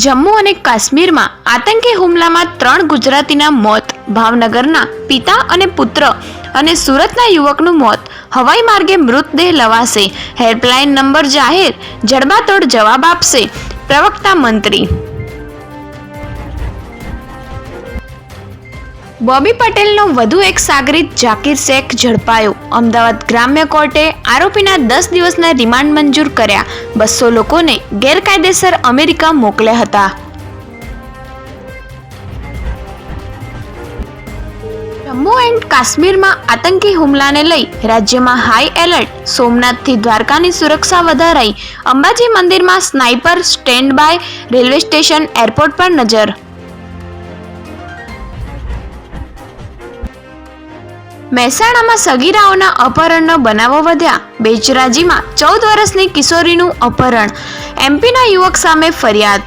જમ્મુ અને કાશ્મીરમાં આતંકી હુમલામાં ત્રણ ગુજરાતીના મોત, ભાવનગરના પિતા અને પુત્ર અને સુરતના યુવકનું મોત, હવાઈ માર્ગે મૃતદેહ લવાશે. હેલ્પલાઇન નંબર જાહેર, જડબાતોડ જવાબ આપશે. પ્રવક્તા મંત્રી બોબી પટેલનો વધુ એક સાગરીત જાકીર શેખ ઝડપાયો. અમદાવાદ ગ્રામ્ય કોર્ટે આરોપીના દસ દિવસના રિમાન્ડ મંજૂર કર્યા. બસો લોકોને ગેરકાયદેસર અમેરિકા મોકલ્યા હતા. જમ્મુ એન્ડ કાશ્મીરમાં આતંકી હુમલાને લઈ રાજ્યમાં હાઈ એલર્ટ. સોમનાથથી દ્વારકાની સુરક્ષા વધારાઈ અંબાજી મંદિરમાં sniper stand by railway station airport પર નજર. મહેસાણામાં સગીરાઓના અપહરણનો બનાવો વધ્યા. બેચરાજીમાં ચૌદ વર્ષની કિશોરીનું અપહરણ. એમપીના યુવક સામે ફરિયાદ.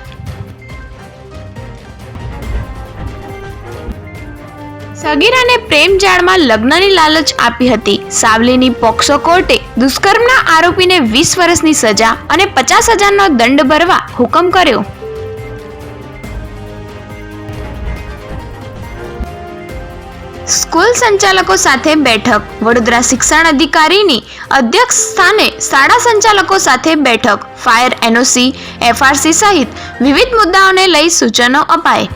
સગીરાને પ્રેમ જાળમાં લગ્નની લાલચ આપી હતી. સાવલીની પોક્સો કોર્ટે દુષ્કર્મના આરોપીને વીસ વર્ષની સજા અને પચાસ હજારનો દંડ ભરવા હુકમ કર્યો. સ્કૂલ સંચાલકો સાથે બેઠક. વડોદરા શિક્ષણ અધિકારીની અધ્યક્ષ સ્થાને શાળા સંચાલકો સાથે બેઠક. ફાયર એનઓસી, એફઆરસી સહિત વિવિધ મુદ્દાઓને લઈ સૂચનો અપાય.